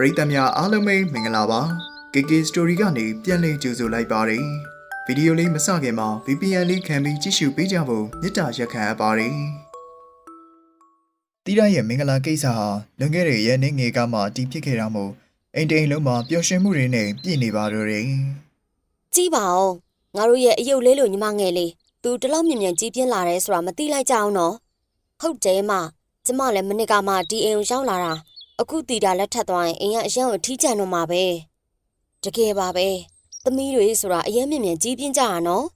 ပရိသတ်များအားလုံးပဲမင်္ဂလာပါ KK Story ကနေပြန်လည်ကြိုဆိုလိုက်ပါတယ်ဗီဒီယိုလေးမစခင်မှာ VPN လေးခံပြီးကြည့်ရှုပေးကြဖို့မေတ္တာရက်ခံအပ်ပါတယ်တိရရဲ့မင်္ဂလာကိစ္စဟာလွန်ခဲ့တဲ့ရက်နေ့ငယ်ကမှတည်ဖြစ်ခဲ့တာမို့အိမ်တိန်လုံးမှာပျော်ရွှင်မှုတွေနဲ့ပြည့်နေပါတော့တယ်ကြည့်ပါဦးငါတို့ရဲ့အယုတ်လေးလိုညီမငယ်လေးသူတလောက်မြင်မြန်ကြီးပြင်းလာတယ်ဆိုတာမသိလိုက်ကြအောင်နော်ဟုတ်တယ်မကျမလည်းမနစ်ကမှဒီအိမ်ကိုရောက်လာတာ အခုတီတာလက်ထပ်သွားရင်အိမ်ကအရန်ကိုထီးကြံတော့မှာပဲတကယ်ပါပဲသမီးတွေဆိုတာအရင်မြင်မြန်ကြီးပြင်းကြတာနော်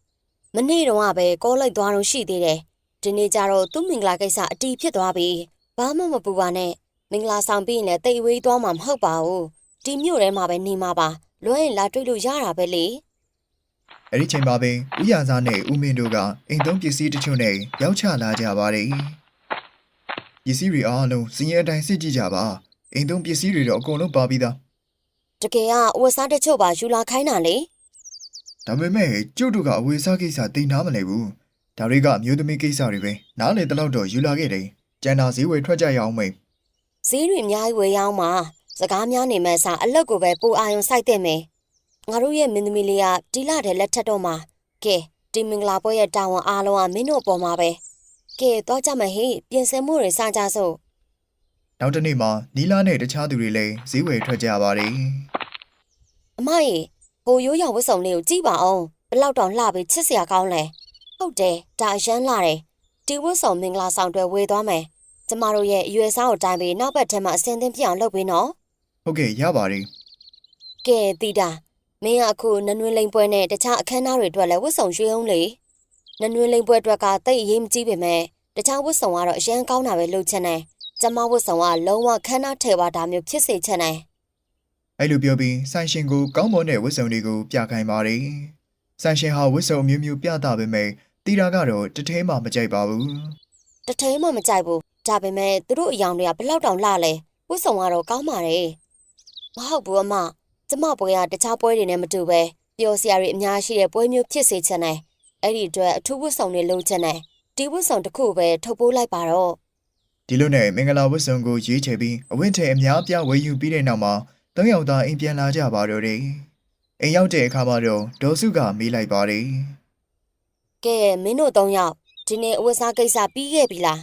မနေ့တုန်းကပဲကောလိုက်သွားတော့ရှိသေးတယ်ဒီနေ့ကျတော့သူ့မင်္ဂလာကိစ္စအတီးဖြစ်သွားပြီဘာမှမပူပါနဲ့မင်္ဂလာဆောင်ပြီးရင်လည်းတိတ်ဝေးသွားမှာမဟုတ်ပါဘူးဒီမြို့ထဲမှာပဲနေမှာပါလွှဲရင်လာတွေ့လို့ရတာပဲလေအဲ့ဒီချိန်မှာပဲဦးရစားနဲ့ဦးမင်းတို့ကအိမ်သုံးပစ္စည်းတချို့နဲ့ရောက်ချလာကြပါတယ်ပစ္စည်းတွေအားလုံးစည်ရင်အတိုင်းစစ်ကြည့်ကြပါ အိမ်သုံးပစ္စည်းတွေတော့အကုန်လုံးပါပြီးသားတကယ်ကဝက်စားတချို့ပါယူလာခိုင်းတာလေဒါပေမဲ့ကျုပ်တို့ကအဝေစားကိစ္စသိနာမလဲဘူးဒါတွေကအမျိုးသမီးကိစ္စတွေပဲနားလေတလောက်တော့ယူလာခဲ့တယ်ကျန်တာဈေးဝယ်ထွက်ကြရအောင်မေဈေးတွေအများကြီးဝယ်ရအောင်ပါစကားများနေမဲ့အစားအလက်ကိုပဲပူအာယုံစိုက်တဲ့မယ်ငါတို့ရဲ့မင်းသမီးလေးကဒီလာတဲ့လက်ထက်တော့မှာကဲဒီမင်္ဂလာပွဲရဲ့တာဝန်အားလုံးကမင်းတို့အပေါ်မှာပဲကဲတော့ကြမယ်ဟေ့ပြင်ဆင်မှုတွေစကြစို့ နောက်တစ်နေ့မှာနီလာနဲ့တခြားသူတွေလည်းဈေးဝယ်ထွက်ကြပါတယ်အမရေဟိုရိုးရောင်ဝတ်စုံလေးကိုကြည့်ပါအောင်ဘလောက်တောင်လှပြီးချစ်စရာကောင်းလဲဟုတ်တယ်ဒါအရန်လှတယ်ဒီဝတ်စုံမင်္ဂလာဆောင်တွေဝယ်သွားမယ်ကျမတို့ရဲ့အရွယ်စားကိုတိုင်းပြီးနောက်ဘက်ထဲမှာအစင်သင်းပြအောင်လုပ်ပေးနော်ဟုတ်ကဲ့ရပါတယ်ကဲတီတာမင်းကအခုနနွေးလိန်ပွဲနဲ့တခြားအခမ်းအနားတွေအတွက်လည်းဝတ်စုံရွှေအောင်လေနနွေးလိန်ပွဲအတွက်ကတိတ်အရေးမကြီးပေမဲ့တခြားဝတ်စုံကတော့အရန်ကောင်းတာပဲလုပ်ချင်တယ် ကျမဝတ်စုံကလုံးဝခမ်းနားထဲပါတာမျိုးဖြစ်စေချင်တယ်အဲ့လိုပြောပြီးဆိုင်ရှင်ကိုကောင်းမွန်တဲ့ဝတ်စုံတွေကိုပြခိုင်းပါတယ်ဆိုင်ရှင်ဟာဝတ်စုံအမျိုးမျိုးပြသပေမဲ့တီတာကတော့တထဲမှမကြိုက်ပါဘူးတထဲမှမကြိုက်ဘူးဒါပေမဲ့သူတို့အယောင်တွေကဘလောက်တောင်လှလဲဝတ်စုံကတော့ကောင်းပါတယ်မဟုတ်ဘူးအမကျမပွဲကတခြားပွဲတွေနဲ့မတူပဲပျော်စရာတွေအများရှိတဲ့ပွဲမျိုးဖြစ်စေချင်တယ်အဲ့ဒီအတွက်အထူးဝတ်စုံတွေလုပ်ချင်တယ်ဒီဝတ်စုံတစ်ခုပဲထုတ်ပိုးလိုက်ပါတော့ ဒီလိုနဲ့မင်္ဂလာဝတ်စုံကိုရွေးချယ်ပြီးအဝင့်ထဲအများအပြားဝယ်ယူပြီးတဲ့နောက်မှာသုံးယောက်သားအိမ်ပြန်လာကြပါတော့တယ်အိမ်ရောက်တဲ့အခါမှာတော့ဒေါ်စုကမေးလိုက်ပါတယ်ကဲမင်းတို့သုံးယောက်ဒီနေ့အဝတ်စားကိစ္စပြီးခဲ့ပြီလား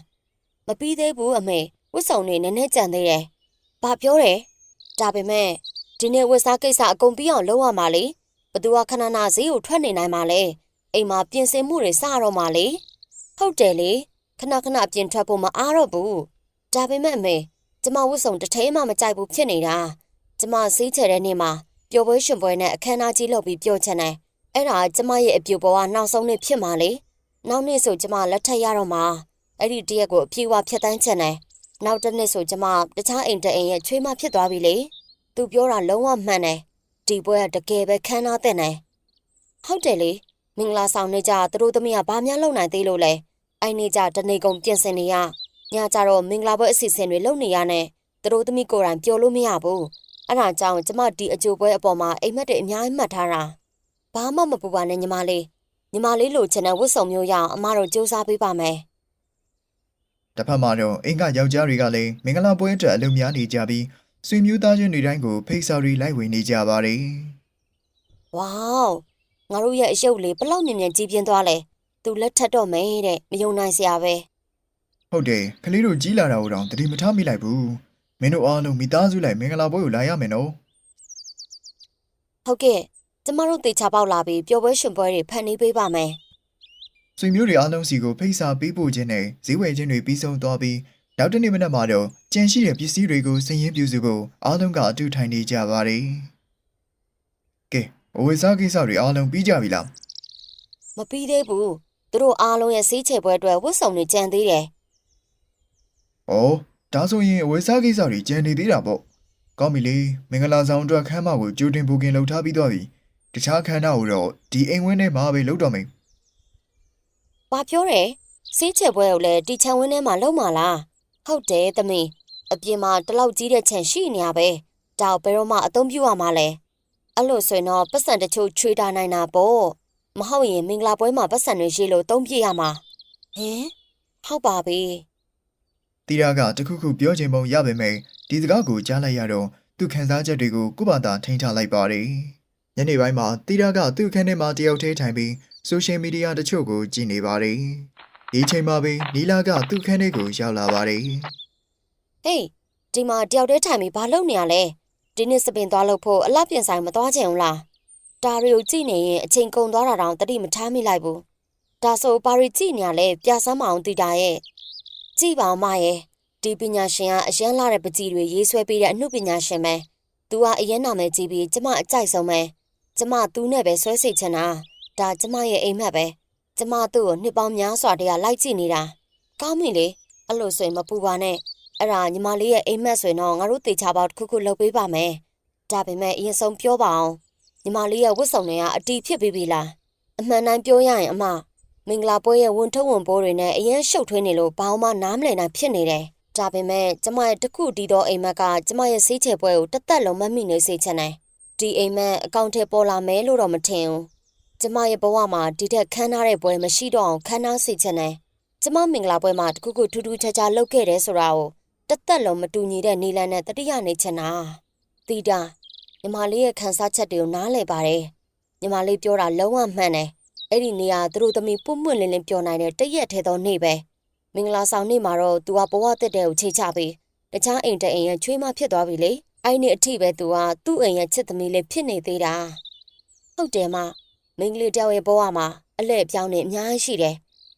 မပြီးသေးဘူးအမေဝတ်စုံတွေနည်းနည်းကြံသေးတယ်ဘာပြောတယ်ဒါပေမဲ့ဒီနေ့ဝတ်စားကိစ္စအကုန်ပြီးအောင်လုပ်ရမှာလေဘသူကခဏနာဈေးကိုထွက်နေနိုင်မှာလဲအိမ်မှာပြင်ဆင်မှုတွေစတော့မှာလေဟုတ်တယ်လေ ခဏခဏပြင်ထွက်ဖို့မအားတော့ဘူးဒါပေမဲ့အမေကျမဝတ်စုံတစ်ထဲမှမကြိုက်ဘူးဖြစ်နေတာကျမဈေးချတဲ့နေ့မှာပျော်ပွဲရှင်ပွဲနဲ့အခမ်းအနားကြီးလုပ်ပြီးပျော်ချင်တယ်အဲ့ဒါကျမရဲ့အပြူပေါ်ကနောက်ဆုံးနေ့ဖြစ်မှာလေနောက်နေ့ဆိုကျမလက်ထက်ရတော့မှာအဲ့ဒီတရက်ကိုအပြေအဝဖြတ်တန်းချင်တယ်နောက်တစ်နေ့ဆိုကျမတခြားအိမ်တစ်အိမ်ရဲ့ချွေးမဖြစ်သွားပြီလေသူပြောတာလုံးဝမှန်တယ်ဒီပွဲကတကယ်ပဲခမ်းနားတဲ့တယ်ဟုတ်တယ်လေမင်္ဂလာဆောင်နေကြသူတို့သမီးကဘာများလုပ်နိုင်သေးလို့လဲ အဲ့နေ့ကျတနေကုန်ပြင်ဆင်နေရညကျတော့မင်္ဂလာပွဲအစီအစဉ်တွေလုပ်နေရနဲ့သူတို့သမီးကိုယ်တိုင်ပျော်လို့မရဘူးအဲ့ဒါကြောင့်ကျမဒီအကျိုးပွဲအပေါ်မှာအိမ်မက်တွေအများကြီးမှတ်ထားတာဘာမှမပူပါနဲ့ညီမလေးညီမလေးလိုချင်တဲ့ဝတ်စုံမျိုးရအောင်အမတို့စူးစမ်းပေးပါမယ်တစ်ဖက်မှာတော့အိမ်ကယောက်ျားတွေကလည်းမင်္ဂလာပွဲအတွက်အလုပ်များနေကြပြီးဆွေမျိုးသားချင်းတွေတိုင်းကိုဖိတ်စာတွေလိုက်ဝင်နေကြပါတယ်။ဝေါငါတို့ရဲ့အယုတ်လေးဘလောက်မြင်မြန်ကြီးပြင်းသွားလဲ။ သူလက်ထက်တော့မယ်တဲ့မယုံနိုင်စရာပဲဟုတ်တယ်ကလေးတို့ကြီးလာတာကိုတော့တတိမထားမိလိုက်ဘူးမင်းတို့အားလုံးမိသားစုလိုက်မင်္ဂလာပွဲကိုလာရမယ်နော်။ဟုတ်ကဲ့ကျမတို့တေချာပေါက်လာပြီးပျော်ပွဲရှင်ပွဲတွေဖန်တီးပေးပါမယ်ဆွေမျိုးတွေအားလုံးစီကိုဖိတ်စာပေးပို့ခြင်းနဲ့ဈေးဝယ်ခြင်းတွေပြီးဆုံးသွားပြီးနောက်တစ်နေ့မနက်မှာတော့ကြံရှိတဲ့ပစ္စည်းတွေကိုစည်ရင်းပြုစုဖို့အားလုံးကအတူထိုင်နေကြပါတယ်ကဲအဝေစားကိစ္စတွေအားလုံးပြီးကြပြီလား။မပြီးသေးဘူး။ သူတို့အားလုံးရဲ့စီးချေပွဲအတွက်ဝတ်စုံတွေကြံသေးတယ်။အော်ဒါဆိုရင်အဝေစားကိစ္စတွေကြံနေသေးတာပေါ့။ကောင်းပြီလေမင်္ဂလာဆောင်အတွက်ခမ်းမကိုကြိုတင်ဘုကင်လုပ်ထားပြီးသွားပြီ။တခြားခမ်းနားကိုတော့ဒီအိမ်ဝင်းထဲမှာပဲလုပ်တော့မယ်။ဘာပြောတယ်။စီးချေပွဲကိုလည်းတီချန်ဝင်းထဲမှာလုံမာလား။ဟုတ်တယ်သမီးအပြင်မှာတလောက်ကြီးတဲ့ခြံရှိနေရပဲ။ဒါကိုဘယ်တော့မှအသုံးပြုရမှာလဲ။အဲ့လိုဆိုရင်တော့ပတ်စံတချို့ချွေတာနိုင်တာပေါ့။ မဟုတ်ရင်မင်္ဂလာပွဲမှာပတ်စံတွေရှိလို့သုံးပြရမှာ။ဟင်ဟုတ်ပါပြီ။တီရာကတခုခုပြောချင်ပုံရပေမဲ့ဒီစကားကိုကြားလိုက်ရတော့သူ့ခံစားချက်တွေကိုကိုယ့်ဘာသာထိန်းထားလိုက်ပါတယ်။ညနေပိုင်းမှာတီတာကသူ့ခန်းထဲမှာတယောက်တည်းထိုင်ပြီးဆိုရှယ်မီဒီယာတချို့ကိုကြည့်နေပါတယ်။ဒီချိန်မှာပဲနီလာကသူ့ခန်းထဲကိုရောက်လာပါတယ်။ဟေးဒီမှာတယောက်တည်းထိုင်ပြီးဘာလုပ်နေရလဲဒီနေ့စပင်သွားလို့ဖို့အလှပြင်ဆိုင်မသွားချင်ဘူးလား ဒါတွေကိုကြည့်နေရင်အချိန်ကုန်သွားတာတောင်တတိမထားမိလိုက်ဘူးဒါဆိုပါရီကြည့်နေရလဲပြဆန်းမအောင်တီတာရဲ့ကြည့်ပါအောင်မရဲ့ဒီပညာရှင်ကအရန်လာတဲ့ပကြီးတွေရေးဆွဲပေးတဲ့အမှုပညာရှင်ပဲသူကအရန်နာမည်ကြီးပြီးကျမအကြိုက်ဆုံးပဲကျမသူနဲ့ပဲဆွဲစိတ်ချင်တာဒါကျမရဲ့အိမ်မက်ပဲကျမသူ့ကိုနှစ်ပေါင်းများစွာတည်းကလိုက်ကြည့်နေတာကောင်းပြီလေအဲ့လိုဆိုရင်မပူပါနဲ့အဲ့ဒါညီမလေးရဲ့အိမ်မက်ဆိုရင်တော့ငါတို့တေချာပေါက်တစ်ခုခုလုပ်ပေးပါမယ်။ဒါပေမဲ့အရင်ဆုံးပြောပါအောင် ညီမလေးရဲ့ဝတ်စုံတွေကအတီးဖြစ်ပြီးပြီလား။အမှန်တမ်းပြောရရင်အမမင်္ဂလာပွဲရဲ့ဝန်ထုပ်ဝန်ပိုးတွေနဲ့အရင်ရှုပ်ထွေးနေလို့ဘာမှနားမလည်နိုင်ဖြစ်နေတယ်။ဒါပေမဲ့ကျမရဲ့တစ်ခုတည်သောအိမ်မက်ကကျမရဲ့စေးချေပွဲကိုတစ်သက်လုံးမမိနေစေချင်တယ်။ဒီအိမ်မက်အကောင့်ထဲပေါ်လာမယ်လို့တော့မထင်ဘူး။ကျမရဲ့ဘဝမှာဒီထက်ခမ်းနားတဲ့ပွဲမရှိတော့အောင်ခမ်းနားစေချင်တယ်။ကျမမင်္ဂလာပွဲမှာတခုခုထူးထူးခြားခြားလုပ်ခဲ့တယ်ဆိုတာကိုတက်တက်လုံးမတူညီတဲ့နီလန်နဲ့တတိယနေချင်တာတီတာ ညီမလေးရဲ့ခန်းစားချက်တွေကိုနားလည်ပါတယ်ညီမလေးပြောတာလုံးဝမှန်တယ်အဲ့ဒီနေရာသူတို့သမီးပွတ်ပွတ်လင်းလင်းပြောနိုင်တဲ့တရက်ထဲသောနေ့ပဲမင်္ဂလာဆောင်နေ့မှာတော့ तू ကဘဝတက်တဲ့ကိုချိတ်ချပြီးတခြားအိမ်တအိမ်ရဲ့ချွေးမဖြစ်သွားပြီလေအဲ့ဒီအထိပဲ तू ကသူ့အိမ်ရဲ့ချစ်သမီးလေးဖြစ်နေသေးတာဟုတ်တယ်မမင်္ဂလေးတယောက်ရဲ့ဘဝမှာအလဲ့ပြောင်းနေအများကြီးရှိတယ်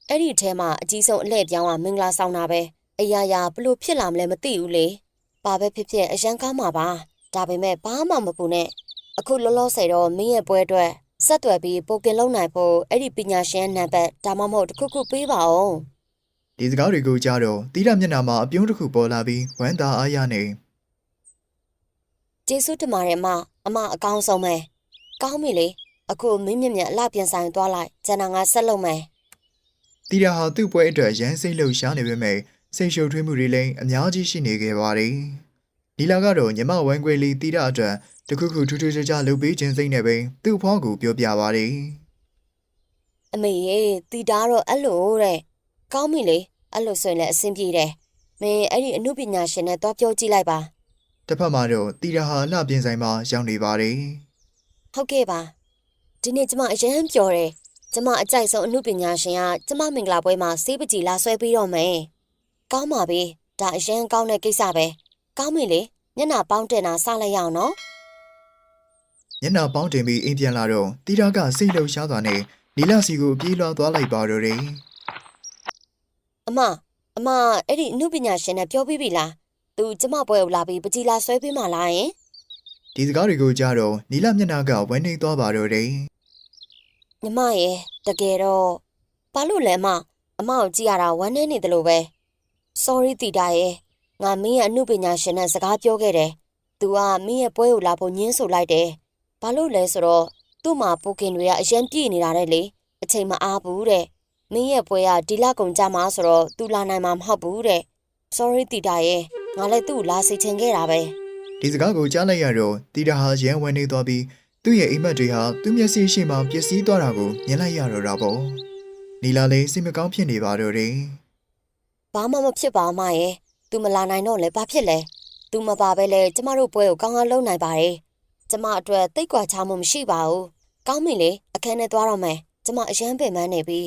အဲ့ဒီထဲမှာအကြီးဆုံးအလဲ့ပြောင်းကမင်္ဂလာဆောင်တာပဲအရာရာဘလို့ဖြစ်လာမလဲမသိဘူးလေ။ဘာပဲဖြစ်ဖြစ်အရန်ကောင်းမှာပါ။ ဒါပေမဲ့ဘာမှမပူနဲ့။အခုလောလောဆယ်တော့မင်းရဲ့ပွဲအတွက်ဆက်သွယ်ပြီးပိုကင်လုံးနိုင်ဖို့အဲ့ဒီပညာရှင်နံပါတ်ဒါမှမဟုတ်တစ်ခုခုပေးပါအောင်ဒီစကားတွေကိုကြားတော့တီတာမျက်နှာမှာအပြုံးတစ်ခုပေါ်လာပြီးဝမ်းသာအားရနေ။ကျေးဇူးတင်ပါတယ်အမအမအကောင်းဆုံးပဲ။ကောင်းပြီလေ။အခုမင်းမြင့်မြတ်အလှပြန်ဆိုင်သွားလိုက်။ကျန်တာငါဆက်လုပ်မယ်တီတာဟာသူ့ပွဲအတွက်ရမ်းစိတ်လှုပ်ရှားနေပေမဲ့စိတ်ရှုပ်ထွေးမှုတွေလည်းအများကြီးရှိနေခဲ့ပါတယ်။ နီလာကတော့ညီမဝမ်ကွေလီတီတာအတွက်တခုခုထူးထူးခြားခြားလုပ်ပေးခြင်းစိတ်နဲ့ပဲသူ့အဖေါ်ကိုပြောပြပါတယ်။အမေရေတီတာတော့အဲ့လိုတဲ့။ကောင်းပြီလေ။အဲ့လိုဆိုရင်လည်းအဆင်ပြေတယ်။မင်းအဲ့ဒီအမှုပညာရှင်နဲ့တော့ပြောကြည့်လိုက်ပါ။။တစ်ဖက်မှာတော့တီတာဟာလှပြင်းဆိုင်မှာရောက်နေပါတယ်ဟုတ်ကဲ့ပါဒီနေ့ကျမအရင်ပြောတယ်ကျမအကြိုက်ဆုံးအမှုပညာရှင်ကကျမမင်္ဂလာပွဲမှာစေးပကြီးလာဆွဲပြီးတော့မယ်ကောင်းပါပြီဒါအရင်ကောင်းတဲ့ကိစ္စပဲ ကောင်းပြီလေညနာပေါင်းတင်တာစလိုက်ရအောင်နော်။ညနာပေါင်းတင်ပြီးအိမ်ပြန်လာတော့တီတာကစိတ်လှုပ်ရှားစွာနဲ့နီလာစီကိုပြေးလွှားသွားလိုက်ပါတော့တယ်အမအမအဲ့ဒီအမှုပညာရှင်နဲ့ပြောပြီးပြီလားသူကျမပွဲကိုလာပြီးပကြီးလာဆွဲပြီးမှလားယင်။ဒီစကားတွေကိုကြားတော့နီလာမျက်နှာကဝမ်းနေသွားပါတော့တယ်ညီမရဲ့တကယ်တော့ဘာလို့လဲအမအမကိုကြည့်ရတာဝမ်းနေနေတယ်လို့ပဲ sorry တီတာရဲ့ ငါမင်းရဲ့အမှုပညာရှင်နဲ့စကားပြောခဲ့တယ် तू ကမင်းရဲ့ပွဲကိုလာဖို့ညှင်းဆိုလိုက်တယ်ဘာလို့လဲဆိုတော့သူ့မှာပိုကင်တွေကအရင်ပြည့်နေတာတဲ့လေအချိန်မအားဘူးတဲ့မင်းရဲ့ပွဲကဒီလကုန်ကြမှာဆိုတော့ तू လာနိုင်မှာမဟုတ်ဘူးတဲ့ sorry တီတာရဲ့ငါလည်းသူ့ကိုလာစေချင်ခဲ့တာပဲ။ဒီစကားကိုကြားလိုက်ရတော့တီတာဟာရမ်းဝမ်းနေသွားပြီးသူ့ရဲ့အိမ်မက်တွေဟာသူ့မျက်စိရှိမှပျက်စီးသွားတာကိုမြင်လိုက်ရတော့တာပေါ့။နီလာလည်းစိတ်မကောင်းဖြစ်နေပါတော့တယ်။ဘာမှမဖြစ်ပါမရဲ့ तू မလာနိုင်တော့လဲဘာဖြစ်လဲ तू မပါပဲလဲကျမတို့ပွဲကိုကောင်းကောင်းလုပ်နိုင်ပါတယ်ကျမအတွက်တိတ်ကွာချမှုမရှိပါဘူးကောင်းပြီလေအခန်းထဲသွားတော့မယ်ကျမအရန်ပင်ပန်းနေပြီ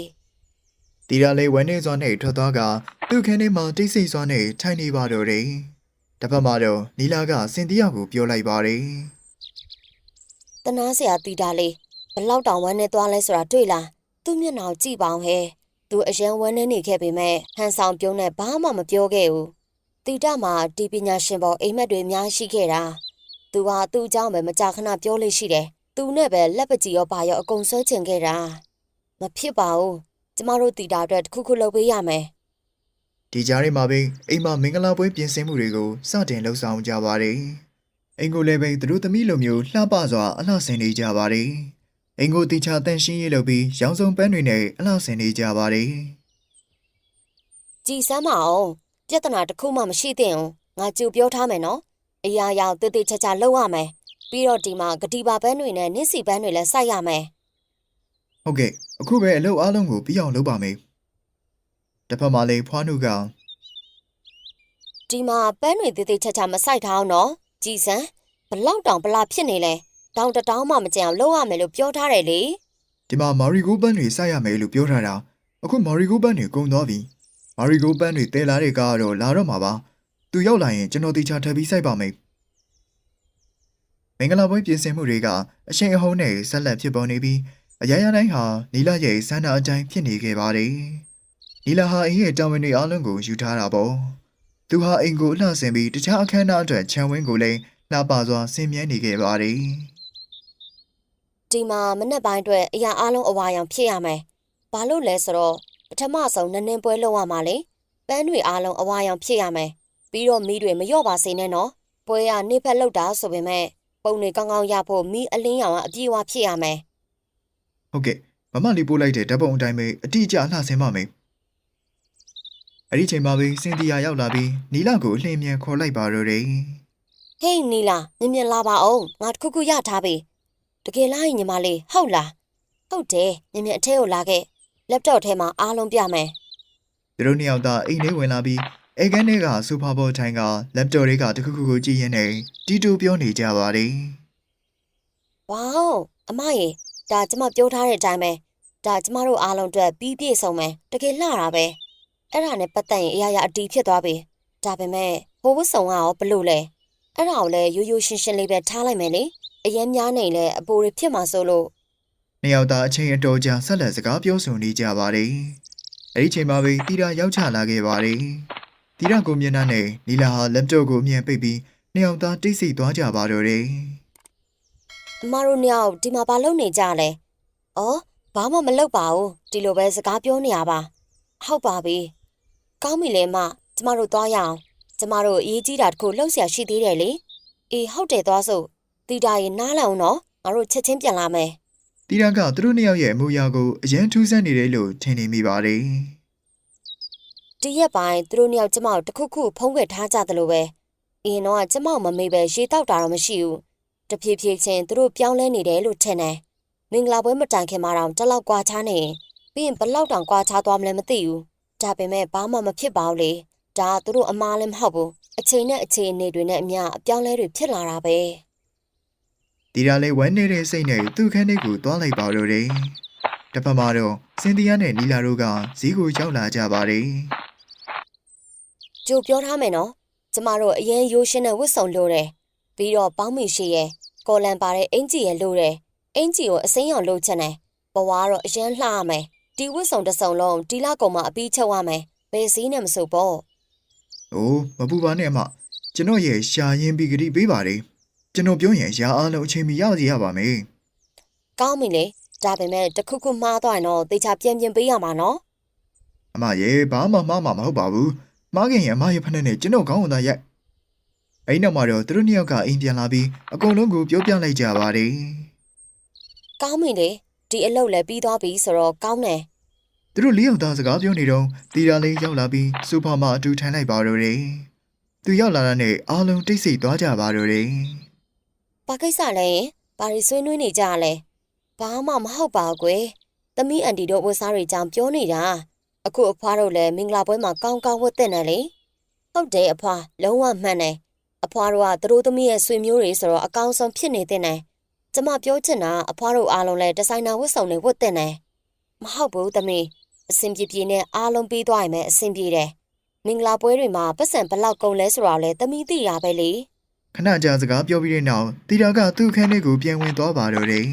တီတာလေးဝမ်းနေစွာနဲ့ထွက်သွားကသူ့ခန်းထဲမှာတိတ်ဆိတ်စွာနဲ့ထိုင်နေပါတော့တယ်။တစ်ဖက်မှာတော့နီလာကစင်တီယာကိုပြောလိုက်ပါတယ်တနာစရာတီတာလေးဘလောက်တောင်ဝမ်းနေသွားလဲဆိုတာတွေ့လားသူ့မျက်နှာကိုကြည့်ပါအောင်ဟဲ့သူအရန်ဝမ်းနေနေခဲ့ပေမဲ့ဟန်ဆောင်ပြုံးနဲ့ဘာမှမပြောခဲ့ဘူး တီတာမှာဒီပညာရှင်ပေါ်အိမ်မက်တွေအများရှိခဲ့တာသူဟာသူ့အကြောင်းပဲမကြာခဏပြောလို့ရှိတယ်သူနဲ့ပဲလက်ပကြီးရောပါရောအကုန်ဆွဲချင်ခဲ့တာမဖြစ်ပါဘူးကျမတို့တီတာအတွက်တစ်ခုခုလုပ်ပေးရမယ်။ဒီကြားထဲမှာပဲအိမ်မှာမင်္ဂလာပွဲပြင်ဆင်မှုတွေကိုစတင်လှုပ်ဆောင်ကြပါတယ်။အိမ်ကိုလည်းပဲသူတို့သမီးလိုမျိုးလှပစွာအလှဆင်နေကြပါတယ်။အိမ်ကိုတီချာတန်ရှင်းရေးလုပ်ပြီးရောင်စုံပန်းတွေနဲ့အလှဆင်နေကြပါတယ်။ကြည်စမ်းမအောင် ပြဿနာတစ်ခုမှမရှိသင့်အောင်ငါကြိုပြောထားမယ်နော်အရာရာတည်တည်ချာချာလုပ်ရမယ်ပြီးတော့ဒီမှာဂတိပါပန်းတွေနဲ့နစ်စီပန်းတွေလည်းစိုက်ရမယ်ဟုတ်ကဲ့အခုပဲအလုပ်အားလုံးကိုပြီးအောင်လုပ်ပါမယ်။တစ်ဖက်မှာလည်းဖွားနုကဒီမှာပန်းတွေတည်တည်ချာချာမစိုက်ထားအောင်နော်ကြည်စမ်းလောက်တောင်ပလာဖြစ်နေလဲတောင်တတောင်းမှမကြံအောင်လုပ်ရမယ်လို့ပြောထားတယ်လေဒီမှာမာရီဂိုပန်းတွေစိုက်ရမယ်လို့ပြောထားတာအခုမာရီဂိုပန်းတွေကုန်သွားပြီ မာရီဂိုပန်းတွေတဲလာတဲ့ကားကတော့လာတော့မှာပါသူရောက်လာရင်ကျွန်တော်တေချာထပ်ပြီးစိုက်ပါမယ်မင်္ဂလာပွဲပြင်ဆင်မှုတွေကအရှင်အဟုံးနဲ့ဆက်လက်ဖြစ်ပေါ်နေပြီးအရာရာတိုင်းဟာနီလာရဲ့စန္ဒာအတိုင်းဖြစ်နေခဲ့ပါတယ်နီလာဟာအိမ်ရဲ့တာဝန်တွေအားလုံးကိုယူထားတာပေါ့သူဟာအိမ်ကိုအလှဆင်ပြီးတခြားအခမ်းအနားအတွက်ခြံဝင်းကိုလည်းလှပစွာဆင်မြဲနေခဲ့ပါတယ်ဒီမှာမနေ့ပိုင်းအတွက်အရာအလုံးအဝါရောင်ဖြစ်ရမယ်ဘာလို့လဲဆိုတော့ပ ထမဆုံးနည်းနည်းပွဲလုပ်ရမှာလေပန်းတွေအားလုံးအဝါရောင်ဖြစ်ရမယ်ပြီးတော့မီးတွေမလျော့ပါစေနဲ့နော်ပွဲကနေဖက်လောက်တာဆိုပေမဲ့ပုံတွေကောင်းကောင်းရဖို့မီးအလင်းရောင်ကအပြည့်အဝဖြစ်ရမယ်ဟုတ်ကဲ့မမလေးပို့လိုက်တဲ့ဓာတ်ပုံအတိုင်းပဲအတိအကျလှဆင်ပါမယ်အဲ့ဒီချိန်မှာပဲစင်တီယာရောက်လာပြီးနီလာကိုအလင်းမြန်ခေါ်လိုက်ပါတော့တယ်ဟေးနီလာမြင်မြင်လာပါအောင်ငါတစ်ခုခုရထားပြီတကယ်လားညီမလေးဟုတ်လားဟုတ်တယ်မြင်မြင်အထဲကိုလာခဲ့ laptop ထဲမှာအားလုံးပြမယ်သူတို့နှစ်ယောက်သားအိမ်ထဲဝင်လာပြီးအေကန်ထဲကစူပါဘောထိုင်ကလပ်တော့တွေကတခုခုကိုကြည့်ရင်းနဲ့တီတူပြောနေကြပါတယ်ဝေါအမရေဒါကျမပြောထားတဲ့အတိုင်းပဲဒါကျမတို့အားလုံးအတွက်ပြီးပြည့်စုံမယ်တကယ်လှတာပဲအဲ့ဒါနဲ့ပတ်သက်ရင်အရာရာအတီးဖြစ်သွားပြီဒါပေမဲ့ဟိုဝတ်ဆောင်ကရောဘလို့လဲအဲ့ဒါကိုလည်းရိုးရိုးရှင်းရှင်းလေးပဲထားလိုက်မယ်လေအရင်များနေလဲအပိုတွေဖြစ်မှာဆိုလို့ နှစ်ယောက်သားအချိန်အတော်ကြာဆက်လက်စကားပြောဆိုနေကြပါတယ်အဲ့ဒီချိန်မှာပဲတီတာရောက်ချလာခဲ့ပါတယ်တီတာကိုမျက်နှာနဲ့နီလာဟာလပ်တော့ကိုအမြန်ပိတ်ပြီးနှစ်ယောက်သားတိတ်ဆိတ်သွားကြပါတော့တယ်အမတို့နှစ်ယောက်ဒီမှာဘာလုပ်နေကြလဲ။အော်ဘာမှမလုပ်ပါဘူးဒီလိုပဲစကားပြောနေရပါ။ဟုတ်ပါပြီ။ကောင်းပြီလေမကျမတို့သွားရအောင်။ကျမတို့အရေးကြီးတာတခုလှုပ်ရှားရှိသေးတယ်လေ။အေးဟုတ်တယ်သွားစို့တီတာရင်နားလောင်တော့ငါတို့ချက်ချင်းပြန်လာမယ် တီတာကသူတို့နှစ်ယောက်ရဲ့အမှုရာကိုအရင်ထူးဆန်းနေတယ်လို့ထင်နေမိပါတယ်။ဒီရက်ပိုင်းသူတို့နှစ်ယောက်ကျမတို့တခုခုဖုံးကွယ်ထားကြသလိုပဲ။အရင်တော့ကျမမမေးပဲရေတောက်တာတော့မရှိဘူး။တဖြည်းဖြည်းချင်းသူတို့ပြောင်းလဲနေတယ်လို့ထင်တယ်။မင်္ဂလာပွဲမတိုင်ခင်မှာတော့တစ်လောက်ကွာခြားနေရင်ပြီးရင်ဘယ်လောက်တောင်ကွာခြားသွားမလဲမသိဘူး။ဒါပေမဲ့ဘာမှမဖြစ်ပါဘူးလေ။ဒါသူတို့အမားလည်းမဟုတ်ဘူး။အချိန်နဲ့အခြေအနေတွေနဲ့အမျှအပြောင်းလဲတွေဖြစ်လာတာပဲ တီတာလေးဝမ်းနေတဲ့စိတ်နဲ့သူ့ခန်းထဲကိုသွားလိုက်ပါတော့တယ်တစ်ဖက်မှာတော့စင်တီယာနဲ့နီလာတို့ကဈေးကိုရောက်လာကြပါတယ်။ကြိုပြောထားမယ်နော်။ကျမတို့အရင်ရိုးရှင်းတဲ့ဝတ်စုံလိုတယ်။ပြီးတော့ပေါင်းမီရှိရဲ့ကော်လန်ပါတဲ့အင်ဂျီရဲ့လိုတယ်။အင်ဂျီကိုအစိမ်းရောင်လိုချင်တယ်။ဘဝကတော့အရင်လှရမယ်။ဒီဝတ်စုံတစ်စုံလုံးဒီလကုံမှာအပြီးချုပ်ရမယ်။ဘယ်စည်းနဲ့မဆိုပေါ့။အိုးမပူပါနဲ့အမကျွန်တော်ရဲ့ရှာရင်ပြီးကြည့်ပေးပါတယ် ကျွန်တော်ပြောရင်ရာအားလုံးအချိန်မီရောက်စီရပါမယ်။ကောင်းပြီလေ။ဒါပေမဲ့တစ်ခုခုမှားသွားရင်တော့တေချာပြန်ပြင်ပေးရမှာနော်အမရဲ့ဘာမှမှားမှာမဟုတ်ပါဘူးမားခင်ရဲ့အမရဲ့ဖက်နဲ့ကျွန်တော်ကောင်းအောင်သာရိုက်အဲ့နောက်မှာတော့သူတို့နှစ်ယောက်ကအိမ်ပြန်လာပြီးအကုန်လုံးကိုပြောပြလိုက်ကြပါတယ်။ကောင်းပြီလေ။ဒီအလုပ်လည်းပြီးသွားပြီဆိုတော့ကောင်းတယ်သူတို့လေးယောက်သားစကားပြောနေတော့တီတာလေးရောက်လာပြီးစူပါမှာအတူထိုင်လိုက်ပါတော့တယ်သူရောက်လာတဲ့နဲ့အားလုံးတိတ်ဆိတ်သွားကြပါတော့တယ်။ ဘာကိစ္စလဲယင်။ဘာတွေဆွေးနွေးနေကြလဲ။ဘာမှမဟုတ်ပါဘူးကွယ်။သမီးအန်တီတို့ဝတ်စားတွေကြောင့်ပြောနေတာ။အခုအဖွားတို့လည်းမင်္ဂလာပွဲမှာကောင်းကောင်းဝတ်တဲ့နယ်လေ။ဟုတ်တယ်အဖွားလုံးဝမှန်တယ်။အဖွားတို့ကသူတို့သမီးရဲ့ဆွေမျိုးတွေဆိုတော့အကောင်းဆုံးဖြစ်နေတဲ့နယ်။ကျမပြောချင်တာအဖွားတို့အားလုံးလည်းဒီဇိုင်နာဝတ်စုံတွေဝတ်တဲ့နယ်။မဟုတ်ဘူးသမီး။အဆင်ပြေပြေနဲ့အားလုံးပြီးသွားရင်ပဲအဆင်ပြေတယ်။မင်္ဂလာပွဲတွေမှာပတ်စံဘယ်လောက်ကုန်လဲဆိုတာလည်းသမီးသိတာပဲလေ။ ခဏကြာစကားပြောပြီးတဲ့နောက်တီတာကသူ့ခန်းထဲကိုပြန်ဝင်သွားပါတော့တယ်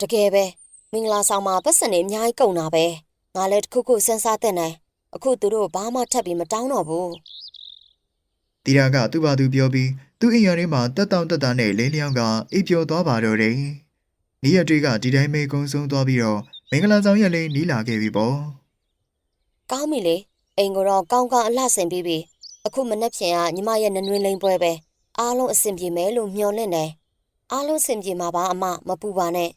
တကယ်ပဲမင်္ဂလာဆောင်မှာပတ်စံနေအများကြီးကုန်တာပဲငါလည်းတစ်ခုခုစဉ်းစားတဲ့နိုင်အခုသူတို့ဘာမှထပ်ပြီးမတောင်းတော့ဘူးတီတာကသူ့ဘာသူပြောပြီးသူ့အိမ်ရထဲမှာတက်တောင့်တက်တာနဲ့လင်းလျောင်းကအိပ်ပျော်သွားပါတော့တယ်နီးရတွေကဒီတိုင်းပဲကုန်းဆုံးသွားပြီးတော့မင်္ဂလာဆောင်ရက်လေးနီးလာခဲ့ပြီပေါ့ကောင်းပြီလေအိမ်ကတော့ကောင်းကောင်းအလှဆင်ပြီးပြီ အခုမနှက်ဖြင်ကညီမရဲ့နနွေးလိန်ပွဲပဲအားလုံးအဆင်ပြေမယ်လို့မျှော်လင့်တယ်အားလုံးအဆင်ပြေမှာပါအမမပူပါနဲ့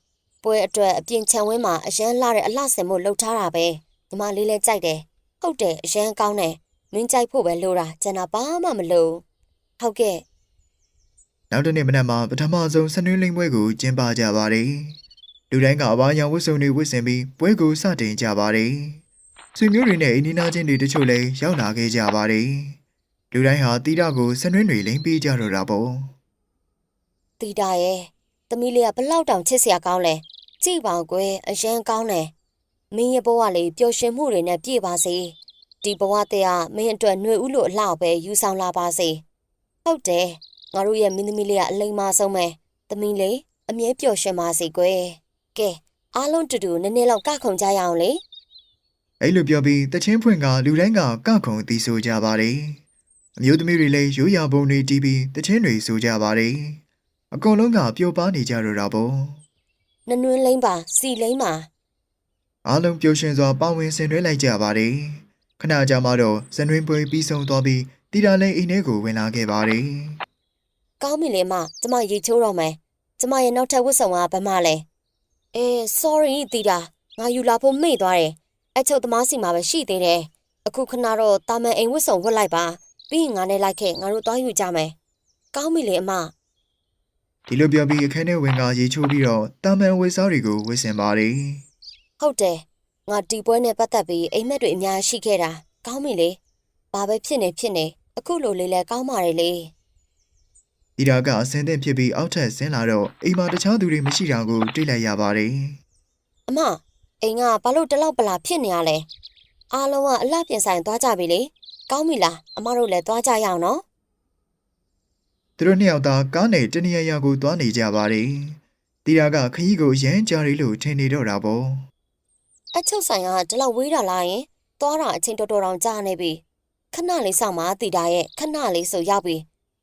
ပွဲအတွက်အပြင်ခြံဝင်းမှာအရန်လှတဲ့အလှဆင်မှုလှုပ်ထားတာပဲညီမလေးလည်းကြိုက်တယ်ဟုတ်တယ်အရန်ကောင်းတယ်မင်းကြိုက်ဖို့ပဲလိုတာကျန်တာဘာမှမလိုဟုတ်ကဲ့နောက်တစ်နေ့မနက်မှာပထမဆုံးဆနွင်းလိမ့်ပွဲကိုကျင်းပကြပါတယ်လူတိုင်းကအဘာရောင်ဝတ်စုံတွေဝတ်ဆင်ပြီးပွဲကိုစတင်ကြပါတယ်ဆွေမျိုးတွေနဲ့အင်းနီနာချင်းတွေတချို့လည်းရောက်လာခဲ့ကြပါတယ် လူတိုင်းဟာတီတာကိုဆနွင်းတွေလိမ့်ပေးကြတော့တာပေါ့တီတာရဲ့သမီးလေးကဘလောက်တောင်ချစ်စရာကောင်းလဲကြည့်ပါကွယ်အရန်ကောင်းတယ်မင်းရဲ့ဘဝလေးပျော်ရွှင်မှုတွေနဲ့ပြည့်ပါစေဒီဘဝတည်းကမင်းအတွက်ຫນွေဥလို့အလှပဲယူဆောင်လာပါစေဟုတ်တယ်ငါတို့ရဲ့မင်းသမီးလေးကအလိမ္မာဆုံးပဲသမီးလေးအမြဲပျော်ရွှင်ပါစေကွယ်ကဲအားလုံးတူတူနည်းနည်းလောက်ကခုန်ကြရအောင်လေအဲ့လိုပြောပြီးတချင်းဖွင့်ကလူတိုင်းကကခုံတီးဆိုကြပါတယ် အမျိုးသမီးတွေလည်းရိုးရာပုံတွေတီးပြီးတချင်းတွေဆိုကြပါတယ်အကုန်လုံးကပျော်ပါနေကြတော့တာပေါ့နနွင်းလိမ့်ပါစီလိမ့်ပါအားလုံးပျော်ရွှင်စွာပါဝင်ဆင်နွှဲလိုက်ကြပါတယ်ခဏကြာမှတော့ဇန်တွင်ပွဲပြီးဆုံးသွားပြီးတီတာလည်းအိမ်ထဲကိုဝင်လာခဲ့ပါတယ်ကောင်းပြီလေမကျမရေချိုးတော့မယ်ကျမရဲ့နောက်ထပ်ဝတ်ဆောင်ကဘာမှလဲအေး sorry တီတာငါယူလာဖို့မေ့သွားတယ်အချုပ်သမားစီမှာပဲရှိသေးတယ်အခုခဏတော့တာမန်အိမ်ဝတ်ဆောင်ဝတ်လိုက်ပါ ပြီးရင်ငါနဲ့လိုက်ခဲ့ငါတို့သွားယူကြမယ်ကောင်းပြီလေအမဒီလိုပြောပြီးအခန်းထဲဝင်ကရေချိုးပြီးတော့တာမန်ဝေစားတွေကိုဝစ်စင်ပါတယ်ဟုတ်တယ်ငါဒီပွဲနဲ့ပတ်သက်ပြီးအိမ်မက်တွေအများကြီးရှိခဲ့တာကောင်းပြီလေဘာပဲဖြစ်နေဖြစ်နေအခုလိုလေးလဲကောင်းပါလေလေတီတာကအစင်းသင့်ဖြစ်ပြီးအောက်ထပ်ဆင်းလာတော့အိမ်မှာတခြားသူတွေမရှိတာကိုတွေ့လိုက်ရပါတယ်အမအိမ်ကဘာလို့တလောက်ပလာဖြစ်နေရလဲအားလုံးကအလှပြင်ဆိုင်သွားကြပြီလေ ကောင်းပြီလားအမတို့လည်းသွားကြရအောင်နော်သူတို့နှစ်ယောက်သားကားနဲ့တနေရာရာကိုသွားနေကြပါတယ်တီတာကခရီးကိုရမ်းကြားရီလို့ထင်နေတော့တာပေါ့အချုပ်ဆိုင်ကဒီလောက်ဝေးတာလားယင်သွားတာအချိန်တော်တော်တောင်ကြာနေပြီခဏလေးစောင့်ပါတီတာရဲ့ခဏလေးဆိုရောက်ပြီ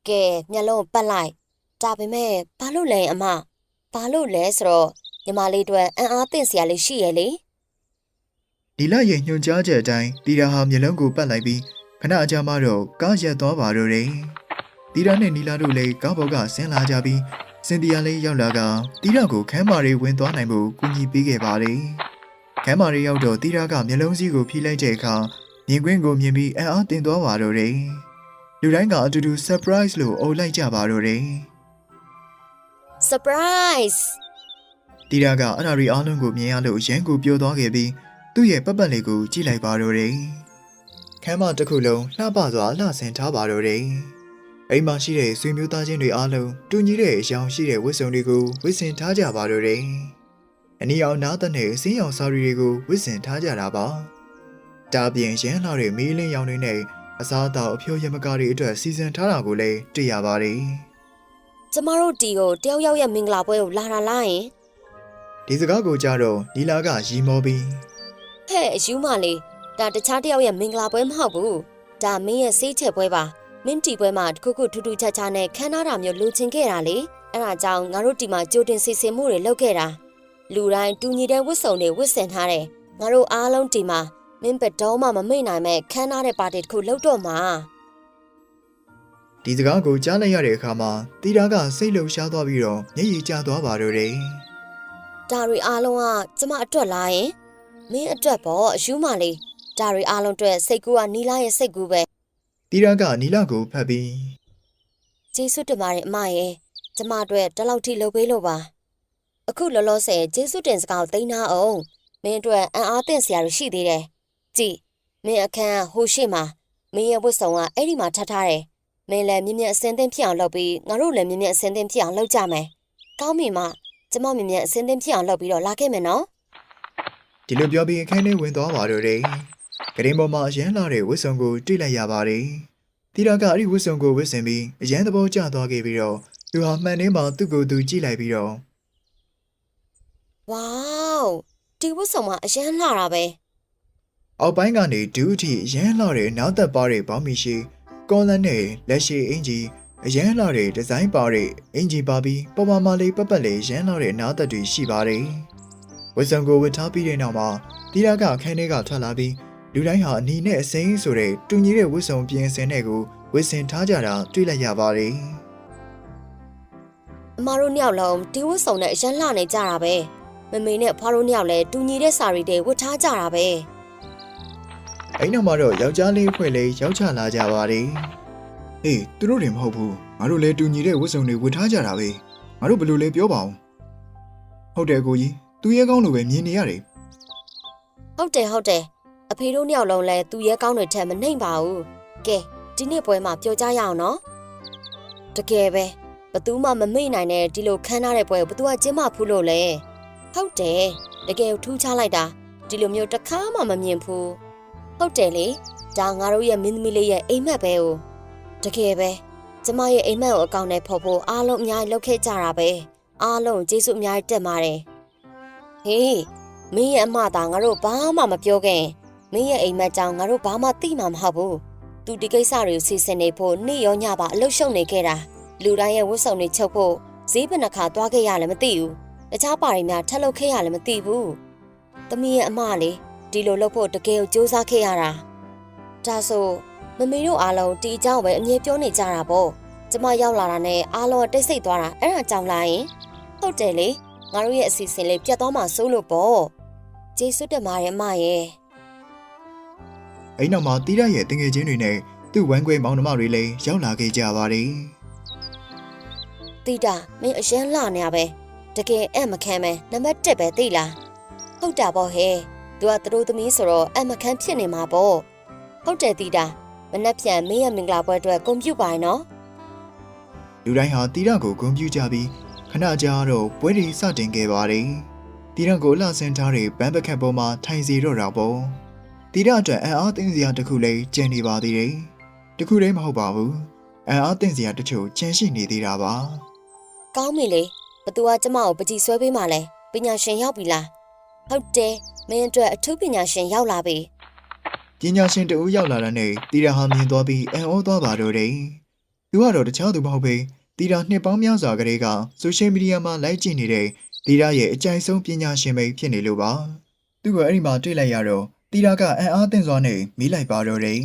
ကဲမျက်လုံးပတ်လိုက်ဒါပေမဲ့ဘာလို့လဲအမဘာလို့လဲဆိုတော့ညီမလေးတို့အံ့အားသင့်စရာလေးရှိရဲ့လေဒီလရဲ့ညွှန်ကြားချက်အတိုင်းတီတာဟာမျက်လုံးကိုပတ်လိုက်ပြီး ခဏအကြာမှတော့ကားရက်သွားပါတော့တယ်တီတာနဲ့နီလာတို့လည်းကားပေါ်ကဆင်းလာကြပြီးစင်တီယာလေးရောက်လာကတီတာကိုခမ်းမာရီဝင်သွားနိုင်ဖို့ကူညီပေးခဲ့ပါတယ်ခမ်းမာရီရောက်တော့တီတာကမျက်လုံးစည်းကိုဖြီးလိုက်တဲ့အခါမြင်ကွင်းကိုမြင်ပြီးအံ့အားတင်သွားပါတော့တယ်လူတိုင်းကအတူတူ surprise လို့အုံလိုက်ကြပါတော့တယ် surprise တီတာကအဲ့ဒါရီအားလုံးကိုမြင်ရလို့ရန်ကိုပြောသွားခဲ့ပြီးသူ့ရဲ့ပတ်ပတ်လေးကိုကြည့်လိုက်ပါတော့တယ် ခမ်းမတစ်ခုလုံးလှပစွာလှဆင်ထားပါတော့တယ်အိမ်မှာရှိတဲ့ဆွေမျိုးသားချင်းတွေအားလုံးတူညီတဲ့အယောင်ရှိတဲ့ဝတ်စုံတွေကိုဝတ်ဆင်ထားကြပါတော့တယ်အနီအောင်နားတဲ့နဲ့စင်းရောင်စာရီတွေကိုဝတ်ဆင်ထားကြတာပါဒါပြင်ရန်လာတဲ့မီးလင်းရောင်တွေနဲ့အစားအသောက်အဖြိုးရမကားတွေအတွက်စီစဉ်ထားတာကိုလည်းတွေ့ရပါတယ်ကျမတို့တီကိုတယောက်ယောက်ရဲ့မင်္ဂလာပွဲကိုလာတာလားယင်ဒီစကားကိုကြားတော့နီလာကရီမောပြီးဟဲ့အယူမလေး ဒါတခြားတယောက်ရဲ့မင်္ဂလာပွဲမဟုတ်ဘူးဒါမင်းရဲ့စေးချက်ပွဲပါမင်းတီပွဲမှာတခုခုထူးထူးခြားခြားနဲ့ခမ်းနားတာမျိုးလိုချင်ခဲ့တာလေအဲ့ဒါကြောင့်ငါတို့တီမှာကြိုတင်စီစဉ်မှုတွေလုပ်ခဲ့တာလူတိုင်းတူညီတဲ့ဝတ်စုံတွေဝတ်ဆင်ထားတယ်ငါတို့အားလုံးတီမှာမင်းဘက်တော့မှမမိတ်နိုင်မဲ့ခမ်းနားတဲ့ပါတီတစ်ခုလုပ်တော့မှာဒီစကားကိုကြားလိုက်ရတဲ့အခါမှာတီတာကစိတ်လှုပ်ရှားသွားပြီးတော့မျက်ရည်ကျသွားပါတော့တယ်ဒါတွေအားလုံးကကျမအတွက်လားယင်မင်းအတွက်ပေါ့အယူမလေး ဒါတွေအားလုံးအတွက်စိတ်ကူးကနီလာရဲ့စိတ်ကူးပဲ။တီတာကနီလာကိုဖတ်ပြီးကျေးဇူးတင်ပါတယ်အမရဲ့ကျမအတွက်တလောက်ထိလုပ်ပေးလို့ပါအခုလောလောဆယ်ကျေးဇူးတင်စကားကိုသိမ်းနာအောင်မင်းအတွက်အံ့အားသင့်စရာတွေရှိသေးတယ်ကြည်မင်းအခန်းကဟိုရှိမှာမင်းရဲ့ဝတ်စုံကအဲ့ဒီမှာထပ်ထားတယ်မင်းလည်းမြင်မြင်အစင်းသင်းဖြစ်အောင်လုပ်ပြီးငါတို့လည်းမြင်မြင်အစင်းသင်းဖြစ်အောင်လုပ်ကြမယ်ကောင်းပြီမကျမမြင်မြင်အစင်းသင်းဖြစ်အောင်လုပ်ပြီးတော့လာခဲ့မယ်နော်ဒီလိုပြောပြီးအခန်းထဲဝင်သွားပါတော့တယ်။ ကရင်ပေါ်မှာအရန်လာတဲ့ဝတ်စုံကိုတွေ့လိုက်ရပါတယ်။တီတာကအဲ့ဒီဝတ်စုံကိုဝတ်ဆင်ပြီးအရန်သဘောကျသွားခဲ့ပြီးတော့သူဟာမှန်နှင်းမှာသူ့ကိုယ်သူကြည့်လိုက်ပြီးတော့ဝေါဒီဝတ်စုံမှာအရန်လှတာပဲအောက်ပိုင်းကနေဒူးအထိအရန်လာတဲ့နောက်သက်ပါတဲ့ဘောင်းမီရှိကောလန်နဲ့လက်ရှိအင်ဂျီအရန်လာတဲ့ဒီဇိုင်းပါတဲ့အင်ဂျီပါပြီးပေါ်ပါမာလေးပတ်ပတ်လေးရန်လာတဲ့နောက်သက်တွေရှိပါတယ်။ဝတ်စုံကိုဝတ်ထားပြီးတဲ့နောက်မှာတီတာကအခန်းထဲကထွက်လာပြီး လူတိုင်းဟာအနီနဲ့အစိမ်းဆိုတဲ့တူညီတဲ့ဝတ်စုံပြင်ဆင်တဲ့ကိုဝတ်ဆင်ထားကြတာတွေ့လိုက်ရပါတယ်။အမတို့နှစ်ယောက်လုံးဒီဝတ်စုံနဲ့အရန်လှနေကြတာပဲမမေနဲ့ဖွားတို့နှစ်ယောက်လည်းတူညီတဲ့စာရီတွေဝတ်ထားကြတာပဲအဲ့နောက်မှာတော့ယောက်ျားလေးအဖွဲ့လေးရောက်ချလာကြပါတယ်။ဟေးသူတို့တွေမဟုတ်ဘူး။ငါတို့လည်းတူညီတဲ့ဝတ်စုံတွေဝတ်ထားကြတာပဲ။ငါတို့ဘယ်လိုလဲပြောပါဦး။ဟုတ်တယ်ကိုကြီးသူရဲကောင်းလိုပဲမြင်နေရတယ်ဟုတ်တယ်ဟုတ်တယ် အဖေတို့နှစ်ယောက်လုံးလည်းသူရဲကောင်းတွေထက်မနှိမ်ပါဘူးကဲဒီနေ့ပွဲမှာပြောကြရအောင်နော်တကယ်ပဲဘသူမှမမေ့နိုင်တဲ့ဒီလိုခမ်းနားတဲ့ပွဲကိုဘသူကကျင်းမဖူးလို့လဲဟုတ်တယ်တကယ်ထူးခြားလိုက်တာဒီလိုမျိုးတစ်ခါမှမမြင်ဘူးဟုတ်တယ်လေဒါငါတို့ရဲ့မင်းသမီးလေးရဲ့အိမ်မက်ပဲ哦တကယ်ပဲကျမရဲ့အိမ်မက်ကိုအကောင့်နဲ့ဖော်ဖို့အားလုံးအများကြီးလုပ်ခဲ့ကြတာပဲအားလုံးကျေးဇူးအများကြီးတက်ပါတယ်ဟေးမင်းရဲ့အမသာငါတို့ဘာမှမပြောခဲ့ရင် မင်းရဲ့အိမ်မက်ကြောင့်ငါတို့ဘာမှသိမှာမဟုတ်ဘူးသူဒီကိစ္စတွေကိုစီစဉ်နေဖို့နေ့ရောညပါအလုပ်ရှုပ်နေခဲ့တာလူတိုင်းရဲ့ဝတ်စုံတွေချုပ်ဖို့ဈေးဘယ်နှခါသွားခဲ့ရလဲမသိဘူးတခြားပါရီများထက်လုပ်ခဲ့ရလဲမသိဘူးသမီးရဲ့အမလေးဒီလိုလုပ်ဖို့တကယ်ကိုစူးစမ်းခဲ့ရတာဒါဆိုမမေတို့အားလုံးဒီအကြောင်းပဲအမြဲပြောနေကြတာပေါ့ကျမရောက်လာတာနဲ့အားလုံးကတိတ်ဆိတ်သွားတာအဲ့ဒါကြောင့်လားယင်ဟုတ်တယ်လေငါတို့ရဲ့အစီအစဉ်လေးပြတ်သွားမှစိုးလို့ပေါ့ကျေးဇူးတင်ပါတယ်အမရဲ့ အဲ့နောက်မှာတီးရရဲ့တငယ်ချင်းတွေနဲ့သူ့ဝမ်းကွဲမောင်နှမတွေလည်းရောက်လာခဲ့ကြပါတယ်တိတာမင်းအရင်လှနေရပဲတကယ်အမခမ်းပဲနံပါတ်1ပဲသိလားဟုတ်တာပေါ့ဟဲ့သူကသူတို့သမီးဆိုတော့အမခမ်းဖြစ်နေမှာပေါ့ဟုတ်တယ်တိတာမနှက်ပြန်မင်းရဲ့မင်္ဂလာပွဲအတွက်ကွန်ပျူပါရနော်လူတိုင်းဟာတီးရကိုဂုဏ်ပြုကြပြီးခဏကြာတော့ပွဲတွေစတင်ခဲ့ပါတယ်တီးရကိုလှဆင်းထားတဲ့ဘန်းပကတ်ပေါ်မှာထိုင်စီတော့တာပေါ့ တီးရအတွက်အံ့အားသင့်စရာတစ်ခုလည်းကျန်နေပါသေးတယ်တစ်ခုတည်းမဟုတ်ပါဘူးအံ့အားသင့်စရာတချို့ကျန်ရှိနေသေးတာပါကောင်းပြီလေဘသူကကျမကိုပကြည်ဆွဲပေးမှလဲပညာရှင်ရောက်ပြီလားဟုတ်တယ်မင်းအတွက်အထူးပညာရှင်ရောက်လာပြီပညာရှင်တဦးရောက်လာတဲ့နေ့တီရာဟာမြင်သွားပြီးအံ့ဩသွားပါတော့တယ်သူကတော့တခြားသူမဟုတ်ပေတီရာနှစ်ပေါင်းများစွာကလေးကဆိုရှယ်မီဒီယာမှာလိုက်ကြည့်နေတဲ့တီရာရဲ့အကြိုက်ဆုံးပညာရှင်ပဲဖြစ်နေလို့ပါသူကအဲ့ဒီမှာတွေ့လိုက်ရတော့ တီရာကအံ့အားသင့်စွာနဲ့မိလိုက်ပါတော့တယ်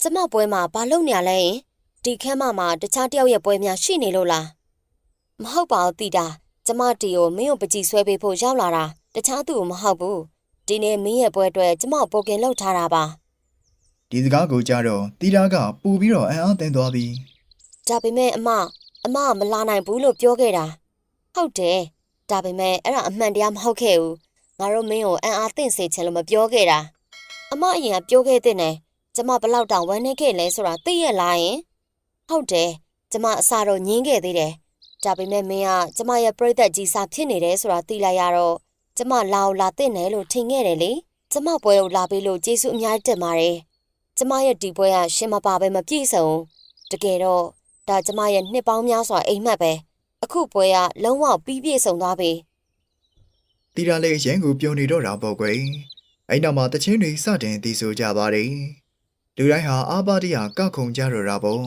ကျမပွဲမှာဘာလုပ်နေရလဲယင်ဒီခမ်းမမှာတခြားတယောက်ရဲ့ပွဲများရှိနေလို့လားမဟုတ်ပါဘူးတီတာကျမတီကိုမင်းကိုပကြည်ဆွဲပေးဖို့ရောက်လာတာတခြားသူကိုမဟုတ်ဘူးဒီနေ့မင်းရဲ့ပွဲအတွက်ကျမကိုပိုကင်လောက်ထားတာပါဒီစကားကိုကြားတော့တီရာကပူပြီးတော့အံ့အားသင့်သွားပြီးဒါပေမဲ့အမအမကမလာနိုင်ဘူးလို့ပြောခဲ့တာဟုတ်တယ်ဒါပေမဲ့အဲ့ဒါအမှန်တရားမဟုတ်ခဲ့ဘူး ငါတို့မင်းကိုအံ့အားသင့်စေချင်လို့မပြောခဲ့တာအမအရင်ကပြောခဲ့တဲ့နဲ့ကျမဘလောက်တောင်ဝမ်းနေခဲ့လဲဆိုတာသိရလားယင်ဟုတ်တယ်ကျမအစားတော့ညင်းခဲ့သေးတယ်ဒါပေမဲ့မင်းကကျမရဲ့ပြိသက်ကြီးစားဖြစ်နေတယ်ဆိုတာသိလိုက်ရတော့ကျမလာအောင်လာတဲ့နယ်လို့ထင်ခဲ့တယ်လေကျမပွဲကိုလာပေးလို့ကျေးဇူးအများကြီးတင်ပါတယ်ကျမရဲ့ဒီပွဲကရှင်မပါပဲမပြည့်စုံတကယ်တော့ဒါကျမရဲ့နှစ်ပေါင်းများစွာအိမ်မက်ပဲအခုပွဲကလုံးဝပြီးပြည့်စုံသွားပြီ တီရာလည်းရန်ကိုပြုံနေတော့တာပေါ့ကွယ်အဲ့နောက်မှာတချင်းတွေစတင်တည်ဆိုကြပါတယ်လူတိုင်းဟာအာပါတရကောက်ခုံကြတော့တာပေါ့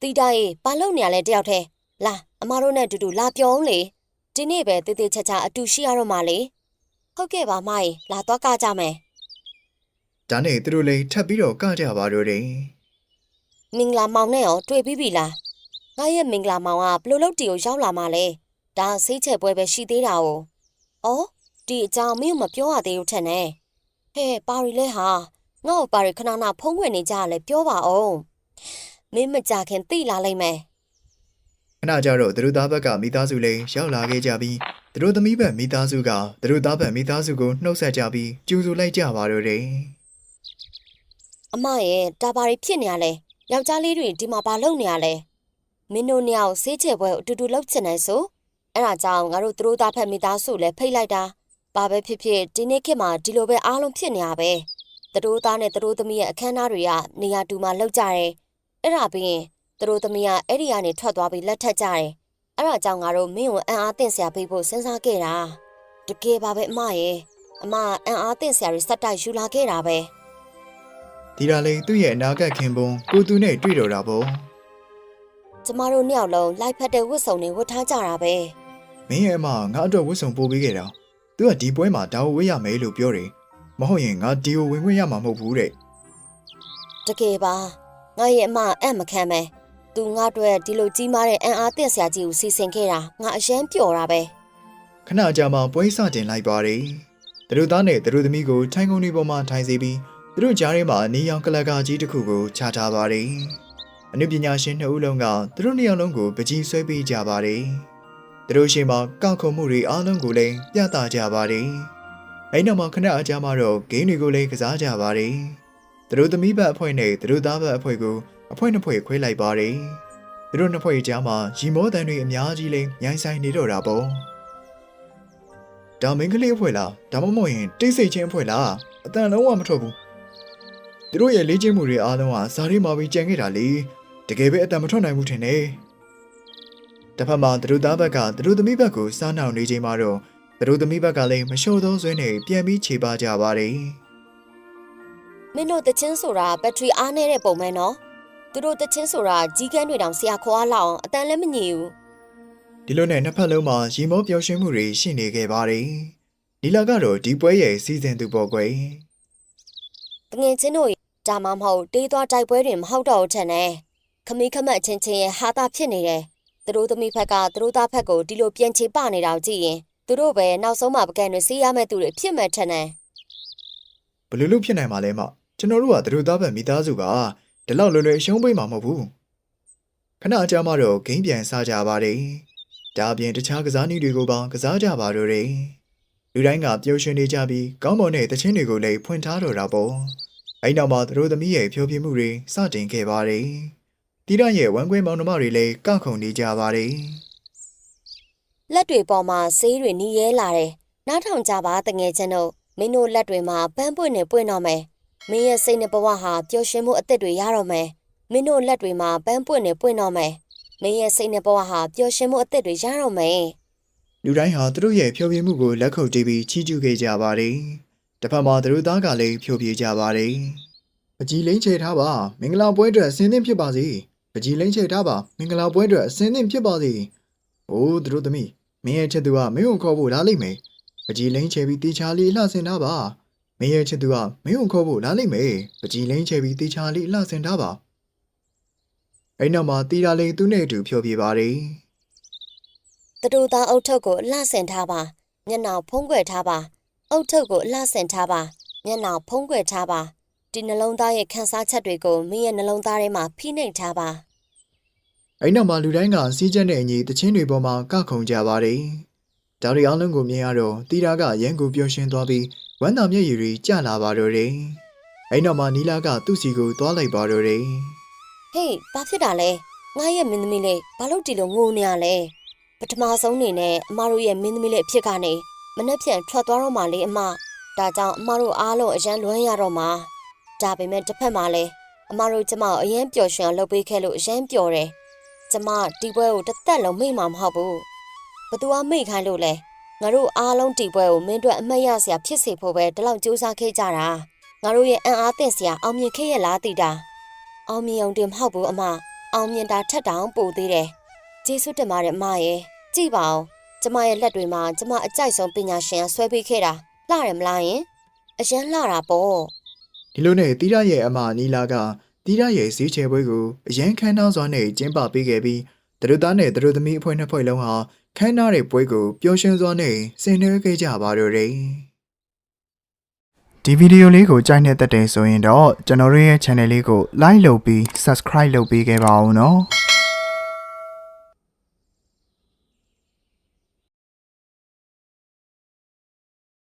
တီတာရေဘာလုပ်နေရလဲတယောက်တည်းလာအမတို့နဲ့အတူတူလာပြောအောင်လေဒီနေ့ပဲတေးသေးချာချာအတူရှိရတော့မှလေဟုတ်ကဲ့ပါမရေလာတော့ကကြမယ်ဒါနဲ့သူတို့လည်းထပ်ပြီးတော့ကကြပါတော့တယ်မင်္ဂလာမောင်နဲ့ရောတွေ့ပြီးပြီလားငါရဲ့မင်္ဂလာမောင်ကဘလို့လို့တီကိုရောက်လာမှလဲဒါစိတ်ချက်ပွဲပဲရှိသေးတာ哦 ဩဒီအကြောင်းမင်းကမပြောရသေးဘူးထက်နဲ့ဟဲ့ပါရီလဲဟာငါ့ကိုပါရီခဏခဏဖုံးဝင်နေကြရလဲပြောပါအောင်မင်းမကြခင်သိလာလိမ့်မယ်ခဏကြတော့သူတို့သားဘက်ကမိသားစုလည်းရောက်လာခဲ့ကြပြီးသူတို့သမီးဘက်မိသားစုကသူတို့သားဘက်မိသားစုကိုနှုတ်ဆက်ကြပြီးကြိုဆိုလိုက်ကြပါတော့တယ်အမရဲ့တာပါရီဖြစ်နေရလဲယောက်ျားလေးတွေဒီမှာဘာလုပ်နေရလဲမင်းတို့နှစ်ယောက်ဆေးချေပွဲကိုအတူတူလုပ်ချင်တယ်ဆို အဲ့ဒါကြောင့်ငါတို့သူတို့သားဖက်မိသားစုလည်းဖိတ်လိုက်တာဘာပဲဖြစ်ဖြစ်ဒီနေ့ခေတ်မှာဒီလိုပဲအားလုံးဖြစ်နေရပဲသူတို့သားနဲ့သူတို့သမီးရဲ့အခမ်းအနားတွေကနေရာတူမှာလောက်ကြတယ်အဲ့ဒါပြီးရင်သူတို့သမီးကအဲ့ဒီကနေထွက်သွားပြီးလက်ထက်ကြတယ်အဲ့ဒါကြောင့်ငါတို့မင်းကိုအံ့အားသင့်စရာပေးဖို့စဉ်းစားခဲ့တာတကယ်ပါပဲအမရဲ့အမအံ့အားသင့်စရာတွေစက်တိုက်ယူလာခဲ့တာပဲဒီလာလည်းသူ့ရဲ့အနာဂတ်ခင်ပွန်းကိုသူနဲ့တွေ့တော့တာပေါ့ကျမတို့နှစ်ယောက်လုံးလိုက်ဖက်တဲ့ဝတ်စုံတွေဝတ်ထားကြတာပဲ မင်းရဲ့အမငါအတွက်ဝတ်စုံပို့ပေးခဲ့တာသူကဒီပွဲမှာဒါကိုဝတ်ရမယ်လို့ပြောတယ်မဟုတ်ရင်ငါဒီကိုဝင်ခွင့်ရမှာမဟုတ်ဘူးတဲ့တကယ်ပါငါရဲ့အမအံ့မခံပဲသူငါအတွက်ဒီလိုကြီးမားတဲ့အံ့အားသင့်စရာကြီးကိုစီစဉ်ခဲ့တာငါအယမ်းပျော်တာပဲခဏကြာမှပွဲစတင်လိုက်ပါတယ်သူတို့သားနဲ့သူတို့သမီးကိုထိုင်ကုန်တွေပေါ်မှာထိုင်စေပြီးသူတို့ကြားထဲမှာနေရောင်ကလကာကြီးတစ်ခုကိုချထားပါတယ်အနုပညာရှင်နှစ်ဦးလုံးကသူတို့နှစ်ယောက်လုံးကိုပကြီးဆွဲပေးကြပါတယ် သူတို့ရှင်မှာကောက်ခုံမှုတွေအားလုံးကိုလည်းပြသကြပါတယ်အဲ့နောက်မှာခဏအကြာမှတော့ဂိမ်းတွေကိုလည်းကစားကြပါတယ်သူတို့သမီးဘက်အဖွဲ့နဲ့သူတို့သားဘက်အဖွဲ့ကိုအဖွဲ့နှစ်ဖွဲ့ခွဲလိုက်ပါတယ်သူတို့နှစ်ဖွဲ့ကြားမှာရီမောတန်တွေအများကြီးလေးညှိုင်းဆိုင်နေတော့တာပေါ့ဒါမင်းကလေးအဖွဲ့လားဒါမှမဟုတ်ရင်တိတ်ဆိတ်ချင်းအဖွဲ့လားအတန်လုံးဝမထွက်ဘူးသူတို့ရဲ့လေ့ကျင့်မှုတွေအားလုံးဟာဇာတိမာပြီးကြံခဲ့တာလေတကယ်ပဲအတန်မထွက်နိုင်ဘူးထင်တယ် တစ်ဖက်မှာသူတို့သားဘက်ကသူတို့သမီးဘက်ကိုစားနှောင်နေချိန်မှာတော့သူတို့သမီးဘက်ကလည်းမလျှော့သောဆွဲနဲ့ပြန်ပြီးခြေပါကြပါတယ်မင်းတို့တချင်းဆိုတာဘက်ထရီအားနေတဲ့ပုံမှန်နော်သူတို့တချင်းဆိုတာကြီးကန်းတွေတောင်ဆရာခေါ်အားလောက်အောင်အတန်လည်းမညည်ဘူးဒီလိုနဲ့နှစ်ဖက်လုံးမှာရီမောပျော်ရွှင်မှုတွေရှိနေခဲ့ပါတယ်နီလာကတော့ဒီပွဲရဲ့စီစဉ်သူပေါ့ကွယ်တငယ်ချင်းတို့ဒါမှမဟုတ်တေးသွားတိုက်ပွဲတွေမဟုတ်တော့ဘူးထင်တယ်ခမီးခမက်ချင်းချင်းရဲ့ဟာတာဖြစ်နေတယ် သူတို့သမီးဖက်ကသူတို့သားဖက်ကိုဒီလိုပြန်ချေပနေတာကိုကြည့်ရင်သူတို့ပဲနောက်ဆုံးမှပကံတွေစီးရမဲ့သူတွေဖြစ်မဲ့ထင်တယ်ဘယ်လိုလုပ်ဖြစ်နိုင်မှာလဲမကျွန်တော်တို့ကသူတို့သားဘက်မိသားစုကဒီလောက်လွယ်လွယ်အရှုံးပေးမှာမဟုတ်ဘူးခဏအကြာမှတော့ဂိမ်းပြန်စားကြပါတယ်ဒါအပြင်တခြားကစားနည်းတွေကိုပါကစားကြပါတော့တယ်လူတိုင်းကပျော်ရွှင်နေကြပြီးကောင်းမွန်တဲ့သချင်းတွေကိုလည်းဖွင့်ထားတော့တာပေါ့အဲ့နောက်မှာသူတို့သမီးရဲ့ဖြိုးပြမှုတွေစတင်ခဲ့ပါတယ် တီရရဲ့ဝမ်းကွဲမောင်နှမတွေလည်းကခုန်နေကြပါတယ်လက်တွေပေါ်မှာဆေးတွေနီးရဲလာတယ်နားထောင်ကြပါတငယ်ချင်းတို့မင်းတို့လက်တွေမှာပန်းပွင့်နေပွင့်တော့မယ်မင်းရဲ့စိတ်နဲ့ဘဝဟာပျော်ရွှင်မှုအသက်တွေရတော့မယ်မင်းတို့လက်တွေမှာပန်းပွင့်နေပွင့်တော့မယ်မင်းရဲ့စိတ်နဲ့ဘဝဟာပျော်ရွှင်မှုအသက်တွေရတော့မယ်လူတိုင်းဟာသူတို့ရဲ့ဖြိုပြမှုကိုလက်ခုပ်တီးပြီးချီးကျူးခဲ့ကြပါတယ်။တစ်ဖက်မှာသူတို့သားကလည်းဖြိုပြကြပါတယ်။ပကြီးလိမ့်ချေထားပါမင်္ဂလာပွဲအတွက်အစင်းသင့်ဖြစ်ပါစေ။ ပကြီးလိမ့်ချေထားပါမင်္ဂလာပွဲအတွက်အစင်းသင့်ဖြစ်ပါစေ။အိုးသူတို့သမီးမင်းရဲ့ချစ်သူကမင်းကိုခေါ်ဖို့လာလိမ့်မယ်။ပကြီးလိမ့်ချေပြီးတေချာလေးလှဆင်ထားပါ။မင်းရဲ့ချစ်သူကမင်းကိုခေါ်ဖို့လာလိမ့်မယ်။ပကြီးလိမ့်ချေပြီးတေချာလေးလှဆင်ထားပါ။အဲ့နောက်မှာတီတာလေးသူ့နဲ့အတူဖြိုပြပါတယ်။တတူသားအုတ်ထုတ်ကိုအလှဆင်ထားပါမျက်နှာဖုံးကွယ်ထားပါအုတ်ထုတ်ကိုအလှဆင်ထားပါမျက်နှာဖုံးကွယ်ထားပါ ဒီနှလုံးသားရဲ့ခန်းစားချက်တွေကိုမင်းရဲ့နှလုံးသားထဲမှာဖိနှိပ်ထားပါအဲ့နောက်မှာလူတိုင်းကစီးကျက်တဲ့အညီတချင်းတွေပေါ်မှာကခုန်ကြပါတယ်။ဒါတွေအားလုံးကိုမြင်ရတော့တီတာကရန်ကိုပျော်ရွှင်သွားပြီးဝမ်းသာမျက်ရည်တွေကျလာပါတော့တယ်။အဲ့နောက်မှာနီလာကသူ့စီကိုသွားလိုက်ပါတော့တယ်ဟေးဘာဖြစ်တာလဲငါရဲ့မင်းသမီးလေးဘာလို့ဒီလိုငိုနေရလဲပထမဆုံးအနေနဲ့အမတို့ရဲ့မင်းသမီးလေးအဖြစ်ကနေမနှက်ဖြန်ထွက်သွားတော့မှလေအမဒါကြောင့်အမတို့အားလုံးအရန်လွမ်းရတော့မှာ ဒါပေမဲ့တစ်ဖက်မှာလည်းအမတို့ကျမကိုအရန်ပျော်ရွှင်အောင်လုပ်ပေးခဲ့လို့အရန်ပျော်တယ်ကျမဒီပွဲကိုတစ်သက်လုံးမိတ်မှာမဟုတ်ဘူးဘသူကမိတ်ခိုင်းလို့လဲငါတို့အားလုံးဒီပွဲကိုမင်းတို့အမတ်ရစရာဖြစ်စေဖို့ပဲဒီလောက်ကြိုးစားခဲ့ကြတာငါတို့ရဲ့အံ့အားသင့်စရာအောင်မြင်ခဲ့ရလားတီတာအောင်မြင်အောင်တင်မဟုတ်ဘူးအမအောင်မြင်တာထက်တောင်ပိုသေးတယ်ကျေးဇူးတင်ပါတယ်အမရဲ့ကြည့်ပါဦးကျမရဲ့လက်တွေမှာကျမအကြိုက်ဆုံးပညာရှင်ကဆွဲပေးခဲ့တာလှတယ်မလားယင်အရန်လှတာပေါ့။ ဒီလိုနဲ့တီတာရဲ့အမနီလာကတီတာရဲ့ဈေးချယ်ပွဲကိုအရန်ခမ်းနားစွာနဲ့ကျင်းပပေးခဲ့ပြီးသူတို့သားနဲ့သူတို့သမီးအဖွဲ့နှစ်ဖွဲ့လုံးဟာခမ်းနားတဲ့ပွဲကိုပျော်ရွှင်စွာနဲ့ဆင်နွှဲခဲ့ကြပါတော့တယ်။ဒီဗီဒီယိုလေးကိုကြိုက်နေတဲ့တဲ့ဆိုရင်တော့ကျွန်တော်တို့ရဲ့ channel လေးကို like လုပ်ပြီး subscribe လုပ်ပေးခဲ့ပါဦးနော်။